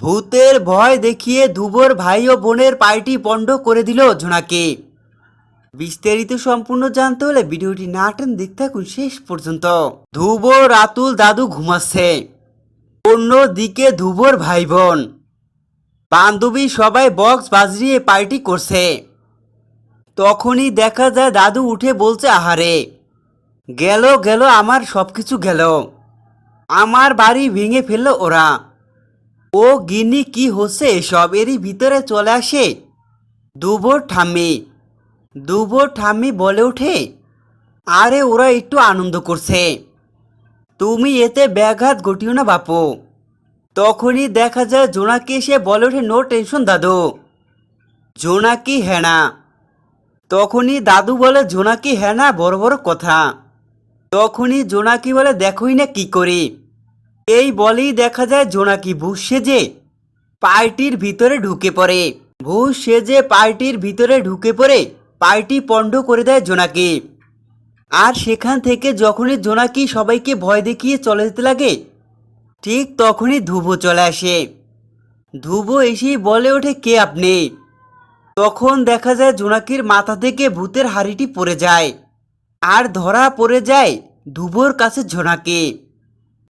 ভূতের ভয় দেখিয়ে ধুবোর ভাই ও বোনের পার্টি পণ্ড করে দিল ঝোনাকে বিস্তারিত সম্পূর্ণ জানতে হলে ভিডিওটি না টেন দেখতে থাকুন শেষ পর্যন্ত। ধুবো রাতুল দাদু ঘুমাচ্ছে। অন্যদিকে ধুবোর ভাই বোন। বান্ধবী সবাই বক্স বাজরিয়ে পার্টি করছে। তখনই দেখা যায় দাদু উঠে বলছে, আহারে, গেল গেল, আমার সব কিছু গেল। আমার বাড়ি ভেঙে ফেলল ওরা। ও গিনি কি হচ্ছে? এসব এরই ভিতরে চলে আসে। দুবোর ঠাম্মি। দুবোর ঠাম্মি বলে ওঠে, আরে, ওরা একটু আনন্দ করছে। তুমি এতে ব্যাঘাত ঘটিও না বাপু। তখনই দেখা যায় জোনাকি এসে বলে ওঠে, নো টেনশন দাদু। জোনাকি হেনা। তখনই দাদু বলে, জোনাকি হেনা, বড় বড় কথা। তখনই জোনাকি বলে, দেখোই না কি করি। এই বলেই দেখা যায় জোনাকি ভূষ সেজে পার্টির ভিতরে ঢুকে পড়ে। ভূষ সেজে পার্টির ভিতরে ঢুকে পড়ে, পার্টি পণ্ড করে দেয় জোনাকে। আর সেখান থেকে যখনই জোনাকি সবাইকে ভয় দেখিয়ে চলে যেতে লাগে, ঠিক তখনই ধুবো চলে আসে। ধুবো এসেই বলে ওঠে, কে আপনি? তখন দেখা যায় জোনাকির মাথা থেকে ভূতের হাড়িটি পড়ে যায়। আর ধরা পড়ে যায় ধুবোর কাছে জোনাকি।